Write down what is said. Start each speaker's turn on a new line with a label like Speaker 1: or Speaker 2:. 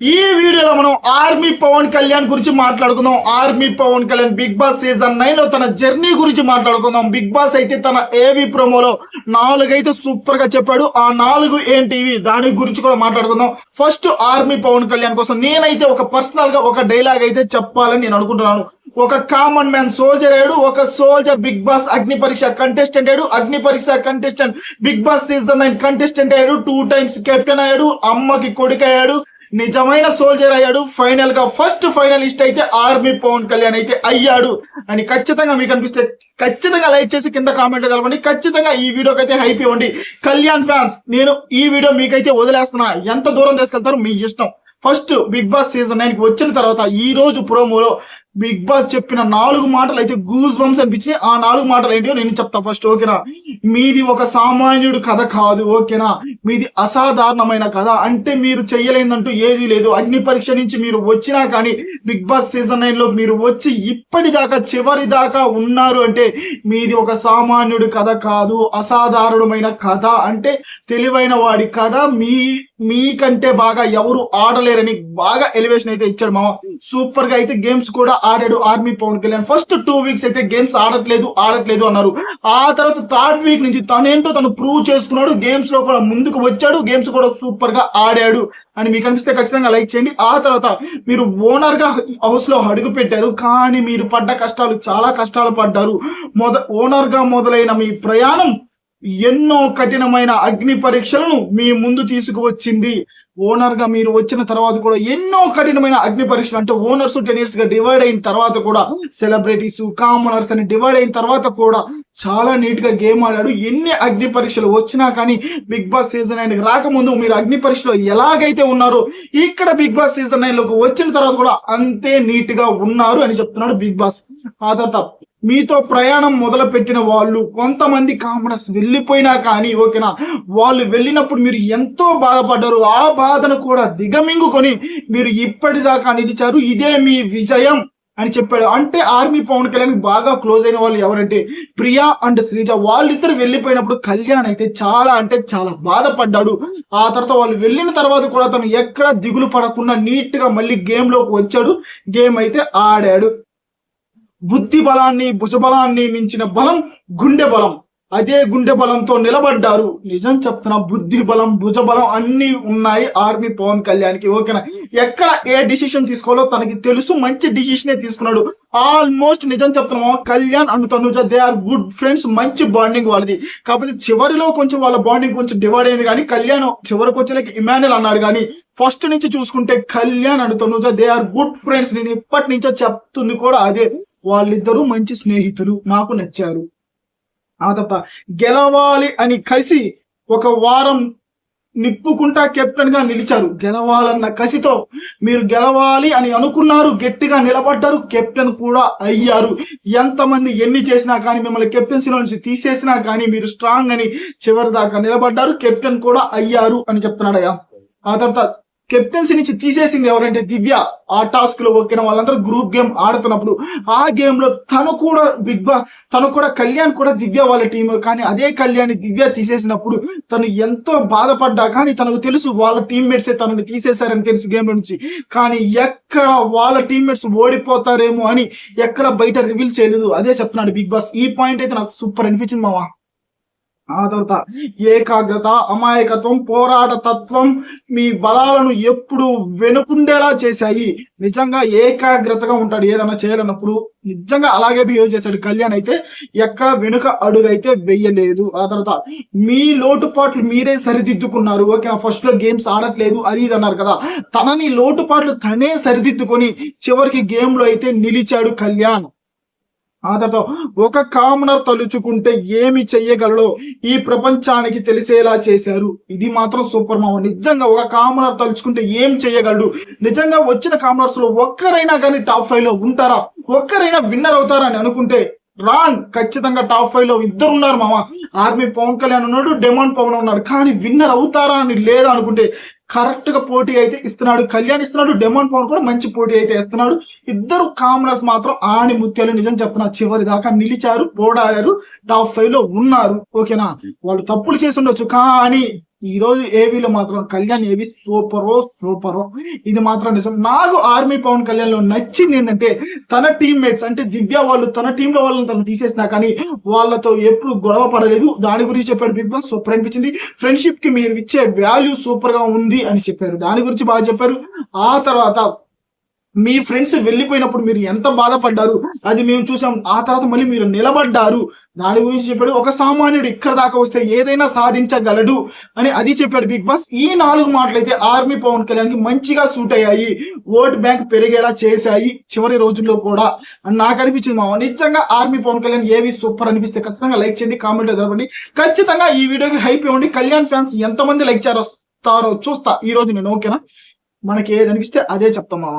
Speaker 1: ఈ వీడియోలో మనం ఆర్మీ పవన్ కళ్యాణ్ గురించి మాట్లాడుకుందాం. Army Pawan Kalyan Bigg Boss season నైన్లో తన జర్నీ గురించి మాట్లాడుకుందాం. బిగ్ బాస్ అయితే తన ఏవి ప్రోమోలో నాలుగైతే సూపర్గా చెప్పాడు. ఆ నాలుగు ఏంటివి దాని గురించి కూడా మాట్లాడుకుందాం. ఫస్ట్ ఆర్మీ పవన్ కళ్యాణ్ కోసం నేనైతే ఒక పర్సనల్గా ఒక డైలాగ్ అయితే చెప్పాలని నేను అనుకుంటున్నాను. ఒక కామన్ మ్యాన్ సోల్జర్ అయ్యాడు. ఒక సోల్జర్ బిగ్ బాస్ అగ్ని పరీక్ష కంటెస్టెంట్ అయ్యాడు. Agni Pariksha contestant Bigg Boss season nine contestant అయ్యాడు. టూ టైమ్స్ కెప్టెన్ అయ్యాడు. అమ్మకి కొడుకు అయ్యాడు. నిజమైన సోల్జర్ అయ్యాడు. ఫైనల్గా ఫస్ట్ ఫైనలిస్ట్ అయితే ఆర్మీ పవన్ కళ్యాణ్ అయితే అయ్యాడు. అని ఖచ్చితంగా మీకు అనిపిస్తే ఖచ్చితంగా లైక్ చేసి కింద కామెంట్ తెలపండి. ఖచ్చితంగా ఈ వీడియోకి అయితే హైప్ ఇవ్వండి. కళ్యాణ్ ఫ్యాన్స్ నేను ఈ వీడియో మీకైతే వదిలేస్తున్నా. ఎంత దూరం తీసుకెళ్తారో మీ ఇష్టం. ఫస్ట్ బిగ్ బాస్ సీజన్ నైన్కి వచ్చిన తర్వాత ఈ రోజు ప్రోమోలో బిగ్ బాస్ చెప్పిన నాలుగు మాటలు అయితే గూస్ బంప్స్ అనిపించినాయి. ఆ నాలుగు మాటలు ఏంటో నేను చెప్తా ఫస్ట్ ఓకేనా? మీది ఒక సామాన్యుడు కథ కాదు ఓకేనా? మీది అసాధారణమైన కథ. అంటే మీరు చెయ్యలేదంటూ ఏది లేదు. అగ్ని పరీక్ష నుంచి మీరు వచ్చినా కానీ బిగ్ బాస్ సీజన్ నైన్లో మీరు వచ్చి ఇప్పటిదాకా చివరి దాకా ఉన్నారు అంటే మీది ఒక సామాన్యుడు కథ కాదు అసాధారణమైన కథ. అంటే తెలివైన వాడి కథ మీ మీకంటే బాగా ఎవరు ఆడలేరని బాగా ఎలివేషన్ అయితే ఇచ్చాడు మామ. సూపర్గా అయితే గేమ్స్ కూడా ఆడాడు army Pawan Kalyan. First two weeks అయితే గేమ్స్ ఆడట్లేదు ఆడట్లేదు అన్నారు. ఆ తర్వాత థర్డ్ వీక్ నుంచి తనేంటో తను ప్రూవ్ చేసుకున్నాడు గేమ్స్లో కూడా ముందుకు వచ్చాడు గేమ్స్ కూడా సూపర్గా ఆడాడు. అని మీకు అనిపిస్తే ఖచ్చితంగా లైక్ చేయండి. ఆ తర్వాత మీరు ఓనర్గా హౌస్లో అడుగు పెట్టారు కానీ మీరు పడ్డ కష్టాలు చాలా కష్టాలు పడ్డారు. మొద ఓనర్గా మొదలైన మీ ప్రయాణం ఎన్నో కఠినమైన అగ్ని పరీక్షలను మీ ముందు తీసుకువచ్చింది. ఓనర్గా మీరు వచ్చిన తర్వాత కూడా ఎన్నో కఠినమైన అగ్ని పరీక్షలు అంటే ఓనర్స్ టెనియర్స్గా డివైడ్ అయిన తర్వాత కూడా సెలబ్రిటీస్ కామనర్స్ అని డివైడ్ అయిన తర్వాత కూడా చాలా నీట్గా గేమ్ ఆడాడు. ఎన్ని అగ్ని పరీక్షలు వచ్చినా కానీ బిగ్ బాస్ సీజన్ నైన్ రాకముందు మీరు అగ్ని పరీక్షలో ఎలాగైతే ఉన్నారో ఇక్కడ బిగ్ బాస్ సీజన్ నైన్లోకి వచ్చిన తర్వాత కూడా అంతే నీట్గా ఉన్నారు అని చెప్తున్నాడు బిగ్ బాస్ ఆ తర్వాత మీతో ప్రయాణం మొదలు పెట్టిన వాళ్ళు కొంతమంది కామనర్స్ వెళ్ళిపోయినా కానీ ఓకేనా? వాళ్ళు వెళ్ళినప్పుడు మీరు ఎంతో బాధపడ్డారు. ఆ బాధను కూడా దిగమింగుకొని మీరు ఇప్పటిదాకా నిలిచారు. ఇదే మీ విజయం అని చెప్పాడు. అంటే ఆర్మీ పవన్ కళ్యాణ్ బాగా క్లోజ్ అయిన వాళ్ళు ఎవరంటే ప్రియా అండ్ శ్రీజ. వాళ్ళిద్దరు వెళ్ళిపోయినప్పుడు కళ్యాణ్ అయితే చాలా అంటే చాలా బాధపడ్డాడు. ఆ తర్వాత వాళ్ళు వెళ్ళిన తర్వాత కూడా తను ఎక్కడ దిగులు పడకుండా నీట్గా మళ్ళీ గేమ్లోకి వచ్చాడు. గేమ్ అయితే ఆడాడు. బుద్ధి బలాన్ని భుజబలాన్ని మించిన బలం గుండె బలం. అదే గుండె బలంతో నిలబడ్డారు. నిజం చెప్తున్నా బుద్ధి బలం భుజబలం అన్ని ఉన్నాయి ఆర్మీ పవన్ కళ్యాణ్కి ఓకేనా? ఎక్కడ ఏ డిసిషన్ తీసుకోవాలో తనకి తెలుసు మంచి డిసిషనే తీసుకున్నాడు. ఆల్మోస్ట్ నిజం చెప్తున్నాము Kalyan and Tanuja they are good friends మంచి బాండింగ్ వాళ్ళది. కాకపోతే చివరిలో కొంచెం వాళ్ళ బాండింగ్ కొంచెం డివైడ్ అయింది కానీ కళ్యాణ్ చివరికి వచ్చేలాకి ఇమాన్యుల్ అన్నాడు కానీ ఫస్ట్ నుంచి చూసుకుంటే Kalyan and Tanuja they are good friends నేను ఇప్పటి నుంచో చెప్తుంది కూడా అదే. వాళ్ళిద్దరూ మంచి స్నేహితులు నాకు నచ్చారు. ఆ తర్వాత గెలవాలి అని కసి ఒక వారం నిప్పుకుంటా కెప్టెన్గా నిలిచారు. గెలవాలన్న కసితో మీరు గెలవాలి అని అనుకున్నారు గట్టిగా నిలబడ్డారు కెప్టెన్ కూడా అయ్యారు. ఎంతమంది ఎన్ని చేసినా కానీ మిమ్మల్ని కెప్టెన్సీలో నుంచి తీసేసినా కానీ మీరు స్ట్రాంగ్ అని చివరి దాకా నిలబడ్డారు కెప్టెన్ కూడా అయ్యారు అని చెప్తున్నాడు ఆ తర్వాత కెప్టెన్సీ నుంచి తీసేసింది ఎవరంటే దివ్య. ఆ టాస్క్లో ఒక్కిన వాళ్ళందరూ గ్రూప్ గేమ్ ఆడుతున్నప్పుడు ఆ గేమ్లో తను కూడా బిగ్ బా తను కూడా కళ్యాణ్ కూడా దివ్య వాళ్ళ టీం కానీ అదే కళ్యాణ్ దివ్య తీసేసినప్పుడు తను ఎంతో బాధపడ్డా. కానీ తనకు తెలుసు వాళ్ళ టీమ్మేట్సే తనని తీసేశారని తెలుసు గేమ్ నుంచి. కానీ ఎక్కడ వాళ్ళ టీమ్మేట్స్ ఓడిపోతారేమో అని ఎక్కడ బయట రివీల్ చేయలేదు. అదే చెప్తున్నాడు బిగ్ బాస్ ఈ పాయింట్ అయితే నాకు సూపర్ అనిపించింది మావా. ఆ తర్వాత ఏకాగ్రత అమాయకత్వం పోరాట తత్వం మీ బలాలను ఎప్పుడు వెనుకుండేలా చేశాయి. నిజంగా ఏకాగ్రతగా ఉంటాడు ఏదైనా చేయాలన్నప్పుడు నిజంగా అలాగే బిహేవ్ చేశాడు. కళ్యాణ్ అయితే ఎక్కడ వెనుక అడుగు అయితే వెయ్యలేదు ఆ తర్వాత మీ లోటుపాట్లు మీరే సరిదిద్దుకున్నారు. ఓకే ఫస్ట్లో గేమ్స్ ఆడట్లేదు అది ఇది అన్నారు కదా. తనని లోటుపాట్లు తనే సరిదిద్దుకొని చివరికి గేమ్లో అయితే నిలిచాడు కళ్యాణ్. ఆ తర్వాత ఒక కామనర్ తలుచుకుంటే ఏమి చెయ్యగలడో ఈ ప్రపంచానికి తెలిసేలా చేశారు. ఇది మాత్రం సూపర్ మామ. నిజంగా ఒక కామనర్ తలుచుకుంటే ఏం చెయ్యగలడు? నిజంగా వచ్చిన కామనర్స్లో ఒక్కరైనా కానీ టాప్ ఫైవ్లో ఉంటారా? ఒక్కరైనా విన్నర్ అవుతారా అని అనుకుంటే రాంగ్. ఖచ్చితంగా టాప్ ఫైవ్లో ఇద్దరు ఉన్నారు మామ. ఆర్మీ పవన్ కళ్యాణ్ ఉన్నాడు డెమాన్ పవన్ ఉన్నాడు. కానీ విన్నర్ అవుతారా అని లేదా అనుకుంటే కరెక్ట్గా పోటీ అయితే ఇస్తున్నాడు కళ్యాణ్ ఇస్తున్నాడు డెమోన్ పవన్ కూడా మంచి పోటీ అయితే ఇస్తున్నాడు ఇద్దరు కామనర్స్ మాత్రం ఆని ముత్యాలు నిజం చెప్తున్నా చివరి దాకా నిలిచారు పోడాడారు టాప్ ఫైవ్లో ఉన్నారు. ఓకేనా? వాళ్ళు తప్పులు చేసి ఉండొచ్చు కానీ ఈ రోజు ఏవీలో మాత్రం కళ్యాణ్ ఏవి సూపరో సూపరో. ఇది మాత్రం నిజం. నాకు ఆర్మీ పవన్ కళ్యాణ్లో నచ్చింది ఏంటంటే తన టీమ్మేట్స్ అంటే దివ్య వాళ్ళు తన టీమ్లో వాళ్ళని తను తీసేసినా కానీ వాళ్ళతో ఎప్పుడు గొడవ పడలేదు. దాని గురించి చెప్పాడు బిగ్ బాస్ సూపర్ అనిపించింది. ఫ్రెండ్షిప్కి మీరు ఇచ్చే వాల్యూ సూపర్గా ఉంది. అని చెప్పారు. దాని గురించి బాగా చెప్పారు. ఆ తర్వాత మీ ఫ్రెండ్స్ వెళ్ళిపోయినప్పుడు మీరు ఎంత బాధపడ్డారు? అది మేము చూసాం. ఆ తర్వాత మళ్ళీ మీరు నిలబడ్డారు. దాని గురించి చెప్పాడు. ఒక సామాన్యుడు ఇక్కడ దాకా వస్తే ఏదైనా సాధించగలడు అని అది చెప్పాడు బిగ్ బాస్. ఈ నాలుగు మాటలు అయితే ఆర్మీ పవన్ కళ్యాణ్కి మంచిగా సూట్ అయ్యాయి. ఓట్ బ్యాంక్ పెరిగేలా చేశాయి చివరి రోజుల్లో కూడా. అని నాకు అనిపించింది మామ. నిజంగా ఆర్మీ పవన్ కళ్యాణ్ ఏవి సూపర్ అనిపిస్తే ఖచ్చితంగా లైక్ చేయండి కామెంట్ జరపండి ఖచ్చితంగా ఈ వీడియోకి హైప్ ఇవ్వండి. కళ్యాణ్ ఫ్యాన్స్ ఎంతమంది లైక్ చేస్తారో చూస్తా ఈ రోజు నేను ఓకేనా? మనకి ఏది అనిపిస్తే అదే చెప్తాం మామ